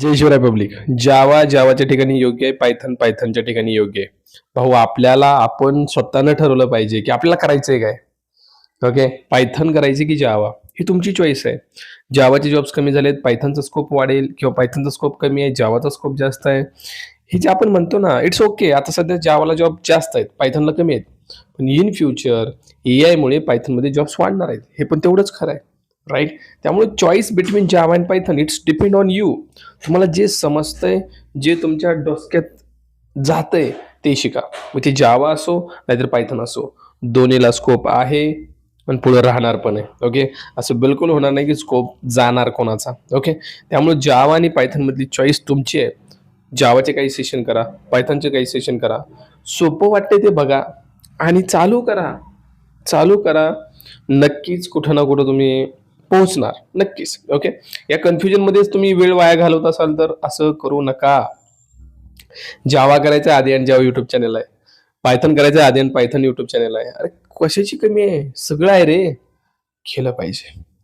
जय Shivray public जावा जावाच्या ठिकाणी योग्य आहे पायथन पायथनच्या ठिकाणी योग्य आहे. भाऊ आपल्याला आपण स्वतःनं ठरवलं पाहिजे की आपल्याला करायचंय काय? ओके पायथन करायचे की जावा? ही तुमची चॉईस आहे. जावाचे जॉब्स कमी झालेत पायथनचा स्कोप वाढेल किंवा पायथनचा स्कोप कमी आहे जावाचा स्कोप जास्त आहे. हे जे आपण म्हणतो ना इट्स ओके आता सध्या जावाला जॉब जास्त आहेत पायथनला कमी आहेत. पण इन फ्युचर ए आयमुळे पायथनमध्ये जॉब्स वाढणार आहेत. हे पण तेवढंच खरं आहे. राईट त्यामुळे choice between Java and Python it's depend on you तुम्हाला जे समजतंय जे तुमच्या डोसक्यात जातंय ते शिका. मग ते जावा असो नाहीतर पायथन असो. दोन्हीला स्कोप आहे पण पुढे राहणार पण आहे. ओके असं बिलकुल होणार नाही की स्कोप जाणार कोणाचा. ओके त्यामुळे जावा आणि पायथनमधली चॉईस तुमची आहे. जावाचे काही सेशन करा पायथनचे काही सेशन करा. सोपं वाटते ते बघा. आणि चालू करा. चालू करा. नक्कीच कुठं ना कुठं तुम्ही पोहोचणार. नक्कीच. ओके या कन्फ्युजन मध्येच तुम्ही वेळ वाया घालवत असाल तर असं करू नका. जावा करायचा आधी आणि जावा युट्यूब चॅनल आहे. पायथन करायचं आधी आणि पायथन युट्यूब चॅनल आहे. अरे कशाची कमी आहे? सगळं आहे रे. केलं पाहिजे.